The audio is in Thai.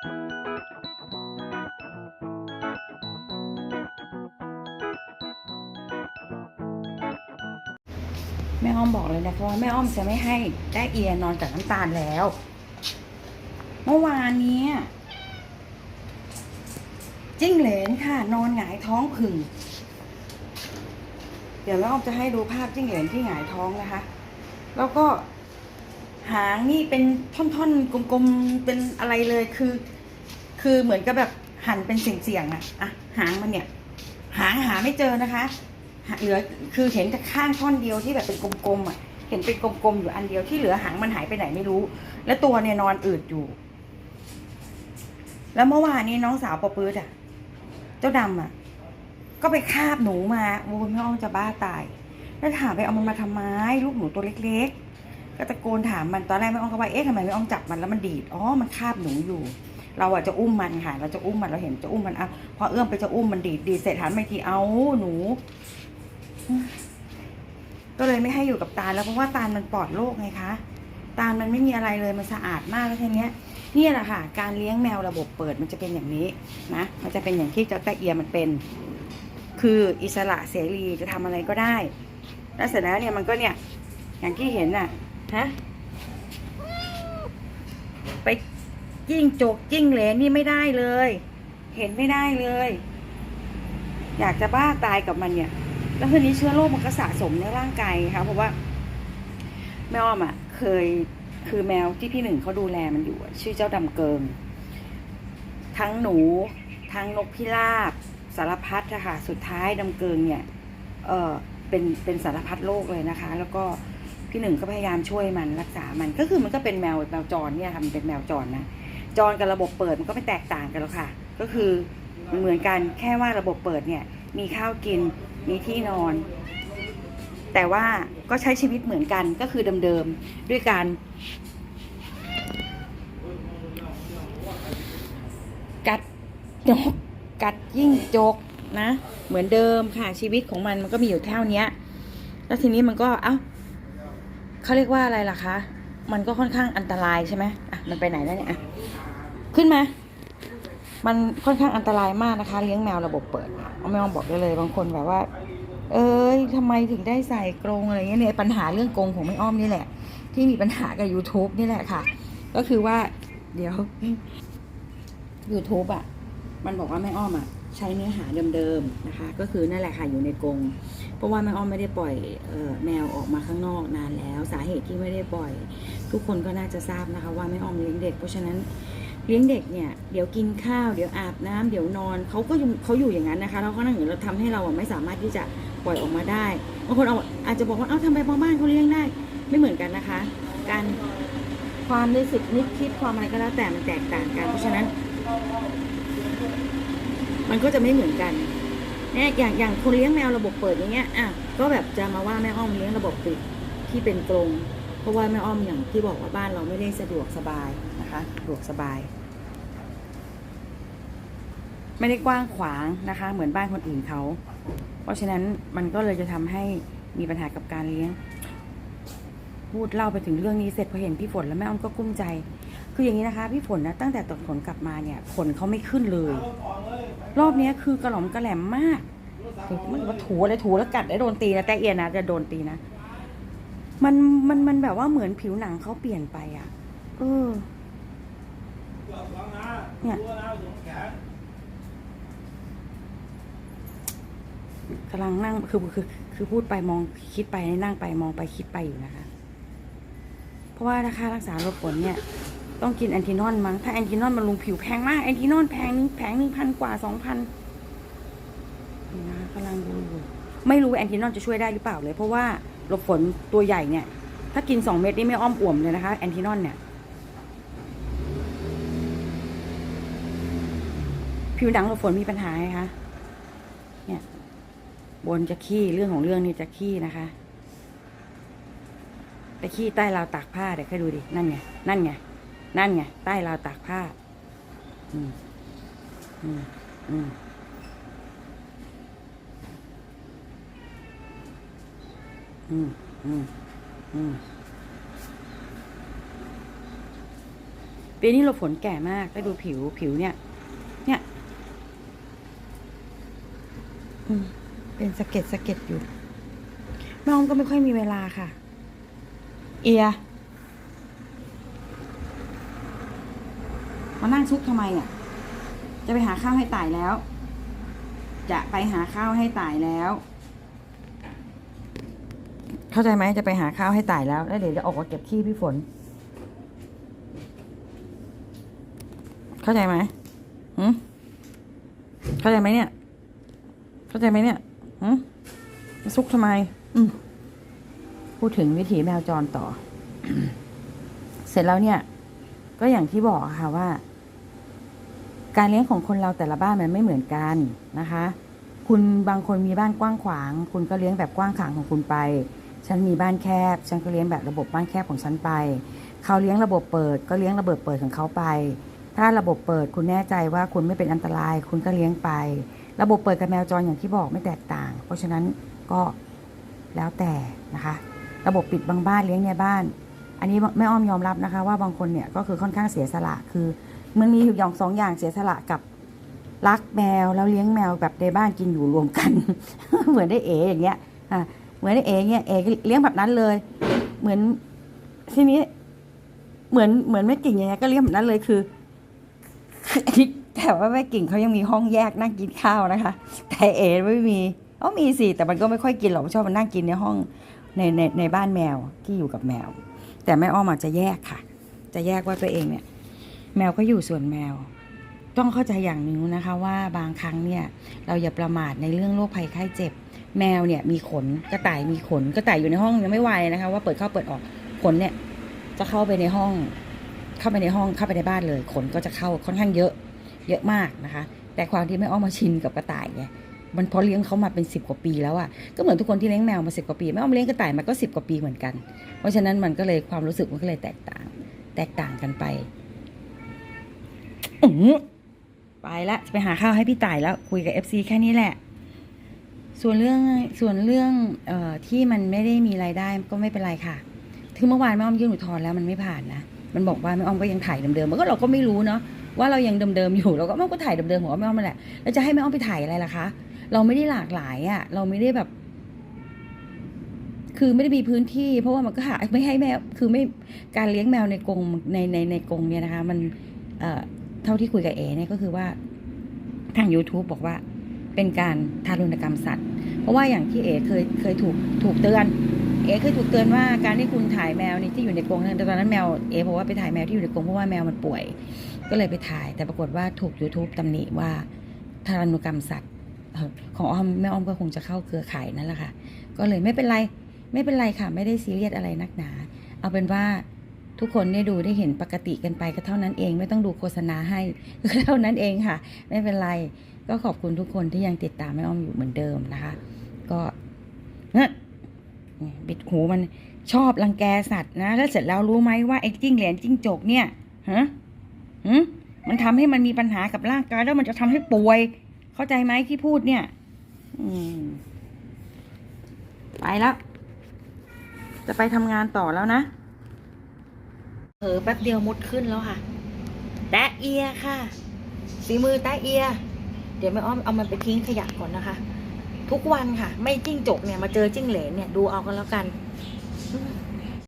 แม่อ้อมบอกเลยนะคะว่าแม่อ้อมจะไม่ให้ได้เอียนอนกับน้ำตาลแล้ว เมื่อวานนี้จิ้งเหลนค่ะ นอนหงายท้องผึ่ง เดี๋ยวแม่อ้อมจะให้ดูภาพจิ้งเหลนที่หงายท้องนะคะ แล้วก็ หางนี่เป็นท่อนๆ กลมๆ เป็นอะไรเลยคือ คือเหมือนกับแบบหั่นเป็นเสี่ยงๆอะอะหางมันเนี่ย หางหาไม่เจอนะคะเหลือคือเห็นแต่ข้างท่อนเดียวที่แบบเป็นกลมๆอะเห็นเป็นกลมๆอยู่อันเดียวที่เหลือหางมันหายไปไหนไม่รู้ แล้วตัวเนี่ยนอนอืดอยู่ แล้วเมื่อวานนี้น้องสาวปอปื๊ดอะ เจ้าดำอะ ก็ไปคาบหนูมาโอ้ยแม่อ้อมจะบ้าตาย แล้วถามไปเอามันมาทำไมลูกหนูตัวเล็ก ๆ ก็ตะโกนถามมันตอนแรกแม่อ้อมก็ว่าเอ๊ะทำไมแม่อ้อมจับมันแล้วมันดีดอ๋อมันคาบหนูอยู่ เราอะจะอุ้มมันค่ะ เราจะอุ้มมันเราเห็นจะอุ้มมันอะพอเอื้อมไปจะอุ้มมันดีดดีดเสร็จหันมาอีกทีเอาหนู ก็เลยไม่ให้อยู่กับตาลแล้วเพราะว่าตาลมันปลอดโรคไงคะตาลมันไม่มีอะไรเลยมันสะอาดมากแล้วทีเนี้ยเนี่ยแหละค่ะ การเลี้ยงแมวระบบเปิดมันจะเป็นอย่างนี้นะมันจะเป็นอย่างที่เจ้าตะเอียมันเป็น คืออิสระเสรีจะทำอะไรก็ได้ แล้วเสร็จแล้วเนี่ยมันก็เนี่ยอย่างที่เห็นน่ะ ฮะไปจิ้งจกจิ้งเหลนนี่ไม่ได้เลย เห็นไม่ได้เลย อยากจะบ้าตายกับมันเนี่ย แล้วทีนี้เชื้อโรคมันก็สะสมในร่างกายค่ะเพราะว่าแม่อ้อมอะ เคยคือแมวที่พี่หนึ่งเขาดูแลมันอยู่ ชื่อเจ้าดำเกิง ทั้งหนู ทั้งนกพิราบ สารพัดอะค่ะสุดท้ายดำเกิงเนี่ย เออเป็นเป็นสารพัดโรคเลยนะคะ แล้วก็ พี่หนึ่งก็พยายามช่วยมันรักษามันก็คือมันก็เป็นแมวแมวจรเนี่ยค่ะมันเป็นแมวจรนะจรกับระบบเปิดมันก็ไม่แตกต่างกันหรอกค่ะ ก็คือมันเหมือนกันแค่ว่าระบบเปิดเนี่ยมีข้าวกินมีที่นอน แต่ว่าก็ใช้ชีวิตเหมือนกันก็คือเดิมๆด้วยการกัดนกกัดยิ่งจกนะ เหมือนเดิมค่ะชีวิตของมันมันก็มีอยู่เท่าเนี้ยแล้วทีนี้มันก็เอ้า เขาเรียกว่าอะไรล่ะคะ มันก็ค่อนข้างอันตรายใช่ไหมอะ มันไปไหนแล้วเนี่ยอะขึ้นมา มันค่อนข้างอันตรายมากนะคะ เลี้ยงแมวระบบเปิดเอาไม่ต้องบอกได้เลย บางคนแบบว่า เอ้ยทำไมถึงได้ใส่กรงอะไรเงี้ยเนี่ยปัญหาเรื่องกรงของไม่อ้อมนี่แหละ ที่มีปัญหากับ YouTube นี่แหละค่ะ ก็คือว่า เดี๋ยว YouTube อะ มันบอกว่าแม่อ้อมอะ ใช้เนื้อหาเดิมๆนะคะ ก็คือนั่นแหละค่ะอยู่ในกรงเพราะว่าแม่อ้อมไม่ได้ปล่อยออแมวออกมาข้างนอกนานแล้ว สาเหตุที่ไม่ได้ปล่อย ทุกคนก็น่าจะทราบนะคะ ว่าแม่อ้อมเลี้ยงเด็ก เพราะฉะนั้นเลี้ยงเด็กเนี่ยเดี๋ยวกินข้าวเดี๋ยวอาบน้ำเดี๋ยวนอนเขาก็เขาอยู่อย่างนั้นนะคะแล้วก็นั่งอยู่แล้วทำให้เราไม่สามารถที่จะปล่อยออกมาได้บางคนอาอาจจะบอกว่าเอ้าทำไมบางบ้านเขาเลี้ยงได้ไม่เหมือนกันนะคะ การความรู้สึกนึกคิดความอะไรก็แล้วแต่มันแตกต่างกัน เพราะฉะนั้น มันก็จะไม่เหมือนกันเนี่ยอย่างอย่างคนเลี้ยงแมวระบบเปิดอย่างเงี้ยอะก็แบบจะมาว่าแม่อ้อมเลี้ยงระบบปิดที่เป็นกรงเพราะว่าแม่อ้อมอย่างที่บอกว่าบ้านเราไม่ได้สะดวกสบายนะคะสะดวกสบาย ไม่ได้กว้างขวางนะคะ เหมือนบ้านคนอื่นเขา เพราะฉะนั้นมันก็เลยจะทำให้มีปัญหากับการเลี้ยง พูดเล่าไปถึงเรื่องนี้เสร็จพอเห็นพี่ฝนแล้วแม่อ้อมก็กุ้มใจ คืออย่างนี้นะคะพี่ฝนนะตั้งแต่ตกผลกลับมาเนี่ยขนเขาไม่ขึ้นเลย รอบนี้คือกระหล่อมกระแหลมมากมันว่าถูอะไรถูแล้วกัดได้โดนตีนะแต่เอียนะจะโดนตีนะมันมันมันแบบว่าเหมือนผิวหนังเขาเปลี่ยนไปอะ เออเนี่ยกำลังนั่งคือคือคือพูดไปมองคิดไปนั่งไปมองไปคิดไปอยู่นะคะ เพราะว่าราคารักษาโรคฝนเนี่ย ต้องกินแอนตินอนมั้งถ้าแอนตินอนมันลงผิวแพงมากแอนตินอนแพงนึงแพงหนึ่งพันกว่าสองพันนะกำลังดูอยู่ไม่รู้แอนตินอนจะช่วยได้หรือเปล่าเลย เพราะว่าหลบฝนตัวใหญ่เนี่ย ถ้ากินสองเม็ดนี่ไม่อ้อมอ่วมเลยนะคะแอนตินอนเนี่ย ผิวหนังหลบฝนมีปัญหาไงคะเนี่ยบนจะขี้เรื่องของเรื่องนี่จะขี้นะคะแต่ขี้ใต้ราวตากผ้าเดี๋ยวค่อยดูดินั่นไงนั่นไง นั่นไง ใต้ราวตากผ้า อืม อืม อืมอืม อืม อืม ปีนี้เราฝนแก่มากแล้วดูผิวผิวเนี่ย เนี่ย อืม เป็นสะเก็ดสะเก็ดอยู่แม่ออมก็ไม่ค่อยมีเวลาค่ะ เอีย มานั่งซุกทำไมอะจะไปหาข้าวให้ตายแล้ว จะไปหาข้าวให้ตายแล้ว เข้าใจไหมจะไปหาข้าวให้ตายแล้ว แล้วเดี๋ยวจะออกมาเก็บขี้พี่ฝน เข้าใจไหมหืมเข้าใจไหมเนี่ย เข้าใจไหมเนี่ยหืมซุกทำไม อืมพูดถึงวิถีแมวจรต่อ เสร็จแล้วเนี่ย ก็อย่างที่บอกค่ะว่า การเลี้ยงของคนเราแต่ละบ้านมันไม่เหมือนกันนะคะ คุณบางคนมีบ้านกว้างขวาง คุณก็เลี้ยงแบบกว้างขวางของคุณไป ฉันมีบ้านแคบ ฉันก็เลี้ยงแบบระบบบ้านแคบของฉันไป เขาเลี้ยงระบบเปิด ก็เลี้ยงระบบเปิดของเขาไป ถ้าระบบเปิดคุณแน่ใจว่าคุณไม่เป็นอันตราย คุณก็เลี้ยงไป ระบบเปิดกับแมวจรอย่างที่บอกไม่แตกต่าง เพราะฉะนั้นก็แล้วแต่นะคะ ระบบปิดบางบ้านเลี้ยงในบ้าน อันนี้แม่อ้อมยอมรับนะคะ ว่าบางคนเนี่ยก็คือค่อนข้างเสียสละคือ มันมีอยู่อย่างสองอย่างเสียสละกับรักแมวแล้วเลี้ยงแมวแบบในบ้านกินอยู่รวมกัน เหมือนได้เออย่างเงี้ยอะเหมือนได้เออย่เงี้ยเอก็เลี้ยงแบบนั้นเลย เหมือนทีนี้ เหมือนเหมือนแม่กิ่งอย่างเงี้ยก็เลี้ยงแบบนั้นเลยคือแต่ว่าแม่กิ่งเขายังมีห้องแยกนั่งกินข้าวนะคะ แต่เอไม่มีอ๋อมีสิแต่มันก็ไม่ค่อยกินหรอกชอบมันนั่งกินในห้องในในในบ้านแมวที่อยู่กับแมว แต่แม่อ้อมอาจจะแยกค่ะ จะแยกว่าตัวเองเนี่ย แมวก็อยู่ส่วนแมว ต้องเข้าใจอย่างหนึ่งนะคะว่าบางครั้งเนี่ยเราอย่าประมาทในเรื่องโรคภัยไข้เจ็บ แมวเนี่ยมีขนกระต่ายมีขนกระต่ายอยู่ในห้องยังไม่ไหวนะคะ ว่าเปิดเข้าเปิดออกขนเนี่ยจะเข้าไปในห้อง เข้าไปในห้องเข้าไปในบ้านเลย ขนก็จะเข้าค่อนข้างเยอะเยอะมากนะคะ แต่ความที่แม่อ้อมมาชินกับกระต่ายไงมันเพราะเลี้ยงเขามาเป็นสิบกว่าปีแล้วอะ่ะก็เหมือนทุกคนที่เลี้ยงแมวมาสิบกว่าปีแม่อ้อมเลี้ยงกระต่ายมาก็สิบกว่าปีเหมือนกัน เพราะฉะนั้นมันก็เลยความรู้สึกมันก็เลยแตกต่าง แตกต่างกันไป อือไปละจะไปหาข้าวให้พี่ต่ายแล้ว คุยกับเอฟซีแค่นี้แหละ ส่วนเรื่องส่วนเรื่องเอ่อที่มันไม่ได้มีรายได้ก็ไม่เป็นไรค่ะถึงเมื่อวานแม่อ้อมยื่นอุทธรณ์แล้วมันไม่ผ่านนะมันบอกว่าแม่อ้อมก็ยังถ่ายเดิมๆมันก็เราก็ไม่รู้เนาะว่าเรายังเดิมๆอยู่เราก็แม่อ้อมก็ถ่ายเดิมๆของแม่อ้อมนั่นแหละแล้วจะให้แม่อ้อมไปถ่ายอะไรล่ะคะ เราไม่ได้หลากหลายอะ่ะ เราไม่ได้แบบ คือไม่ได้มีพื้นที่ เพราะว่ามันก็หาไม่ให้แมวคือไม่การเลี้ยงแมวในกรงในในในกรงเนี่ยนะคะ มันเอ่อ ท่าที่คุยกับเอเนี่ยก็คือว่าทาง YouTube บอกว่าเป็นการทารุณกรรมสัตว์ เพราะว่าอย่างที่เอเคยเคยถูกถูกเตือน เอเคยถูกเตือนว่าการที่คุณถ่ายแมวนี่ที่อยู่ในกรงแต่ตอนนั้นแมวเอบอกว่าไปถ่ายแมวที่อยู่ในกรงเพราะว่าแมวมันป่วย ก็เลยไปถ่าย แต่ปรากฏว่าถูก YouTube ตำหนิว่าทารุณกรรมสัตว์ของอ้อมแม่อ้อมก็คงจะเข้าเครือข่ายนั่นแหละค่ะ ก็เลยไม่เป็นไรไม่เป็นไรค่ะ ไม่ได้ซีเรียสอะไรนักหนา เอาเป็นว่า ทุกคนได้ดูได้เห็นปกติกันไปก็เท่านั้นเอง ไม่ต้องดูโฆษณาให้ก็เท่านั้นเองค่ะ ไม่เป็นไรก็ขอบคุณทุกคนที่ยังติดตามแม่อ้อมอยู่เหมือนเดิมนะคะ ก็เนี่ยบิดหูมันชอบรังแกสัตว์นะแล้วเสร็จแล้วรู้ไหมว่าไอ้จิ้งเหลนจิ้งจกเนี่ยฮะหืมมันทำให้มันมีปัญหากับร่างกายแล้วมันจะทำให้ป่วย เข้าใจไหมที่พูดเนี่ย อืม ไปแล้ว จะไปทำงานต่อแล้วนะ เออแป๊บเดียวมุดขึ้นแล้วค่ะ แตะเอียค่ะ สีมือแตะเอีย เดี๋ยวแม่อ้อมเอามันไปทิ้งขยะก่อนนะคะ ทุกวันค่ะ ไม่จิ้งจกเนี่ยมาเจอจิ้งเหลนเนี่ยดูเอากันแล้วกัน